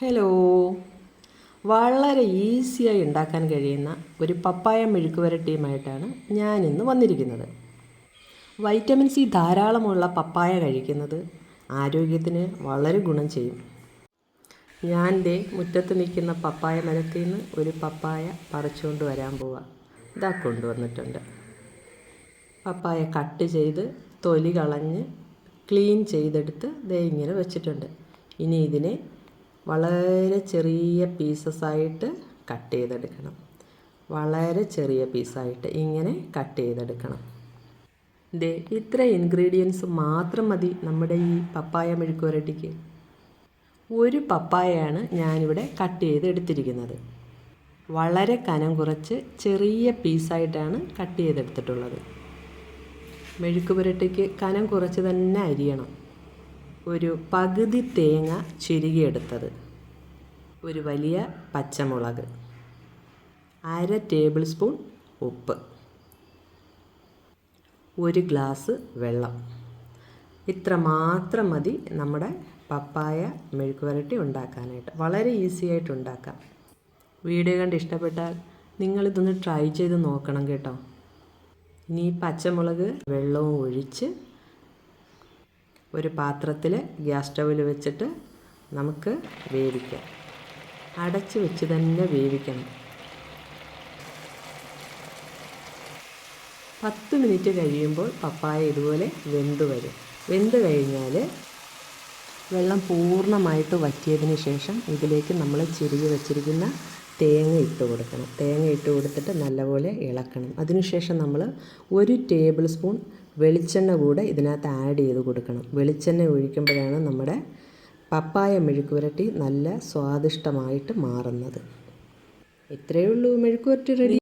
Hello വളരെ ഈസിയായി ഉണ്ടാക്കാൻ കഴിയുന്ന ഒരു പപ്പായ മെഴുക്ക് വരട്ടിയുമായിട്ടാണ് ഞാൻ ഇന്ന് വന്നിരിക്കുന്നത്. വൈറ്റമിൻ സി ധാരാളമുള്ള പപ്പായ കഴിക്കുന്നത് ആരോഗ്യത്തിന് വളരെ ഗുണം ചെയ്യും. ഞാൻ ദേ മുറ്റത്ത് നിൽക്കുന്ന പപ്പായ മരത്തിൽ നിന്ന് ഒരു പപ്പായ പറിച്ചുകൊണ്ട് വരാൻ പോവാം. ഇതാ കൊണ്ടുവന്നിട്ടുണ്ട്. പപ്പായ കട്ട് ചെയ്ത് തൊലി കളഞ്ഞ് ക്ലീൻ ചെയ്തെടുത്ത് ദേ ഇങ്ങനെ വെച്ചിട്ടുണ്ട്. ഇനി ഇതിനെ വളരെ ചെറിയ പീസസ് ആയിട്ട് കട്ട് ചെയ്തെടുക്കണം. വളരെ ചെറിയ പീസായിട്ട് ഇങ്ങനെ കട്ട് ചെയ്തെടുക്കണം. ദേ ഇത്ര ഇൻഗ്രീഡിയൻസ് മാത്രം മതി നമ്മുടെ ഈ പപ്പായ മെഴുക്ക് വരട്ടിക്ക്. ഒരു പപ്പായയാണ് ഞാനിവിടെ കട്ട് ചെയ്ത് എടുത്തിരിക്കുന്നത് വളരെ കനം കുറച്ച് ചെറിയ പീസായിട്ടാണ് കട്ട് ചെയ്തെടുത്തിട്ടുള്ളത്. മെഴുക്ക് പുരട്ടിക്ക് കനം കുറച്ച് തന്നെ അരിയണം. ഒരു പകുതി തേങ്ങ ചിരുകിയെടുത്തത്. ഒരു വലിയ പച്ചമുളക്. അര ടേബിൾ സ്പൂൺ ഉപ്പ്. ഒരു ഗ്ലാസ് വെള്ളം. ഇത്ര മാത്രം മതി നമ്മുടെ പപ്പായ മെഴുക്ക് വരട്ടി ഉണ്ടാക്കാനായിട്ട്. വളരെ ഈസി ആയിട്ട് ഉണ്ടാക്കാം. വീഡിയോ കണ്ട് ഇഷ്ടപ്പെട്ടാൽ നിങ്ങളിതൊന്ന് ട്രൈ ചെയ്ത് നോക്കണം കേട്ടോ. ഇനി പച്ചമുളക് വെള്ളവും ഒഴിച്ച് ഒരു പാത്രത്തിൽ ഗ്യാസ് സ്റ്റൗവിൽ വെച്ചിട്ട് നമുക്ക് വേവിക്കാം. അടച്ച് വെച്ച് തന്നെ വേവിക്കണം. പത്ത് മിനിറ്റ് കഴിയുമ്പോൾ പപ്പായ ഇതുപോലെ വെന്ത് വരും. വെന്ത് കഴിഞ്ഞാൽ വെള്ളം പൂർണമായിട്ട് വറ്റിയതിന് ശേഷം ഇതിലേക്ക് നമ്മൾ ചിരുകി വെച്ചിരിക്കുന്ന തേങ്ങ ഇട്ട് കൊടുക്കണം. തേങ്ങ ഇട്ട് കൊടുത്തിട്ട് നല്ലപോലെ ഇളക്കണം. അതിനുശേഷം നമ്മൾ ഒരു ടേബിൾ സ്പൂൺ വെളിച്ചെണ്ണ കൂടെ ഇതിനകത്ത് ആഡ് ചെയ്ത് കൊടുക്കണം. വെളിച്ചെണ്ണ ഒഴിക്കുമ്പോഴാണ് നമ്മുടെ പപ്പായ മെഴുക്കുപുരട്ടി നല്ല സ്വാദിഷ്ടമായിട്ട് മാറുന്നത്. ഇത്രയേ ഉള്ളൂ മെഴുക്കുപുരട്ടി റെഡി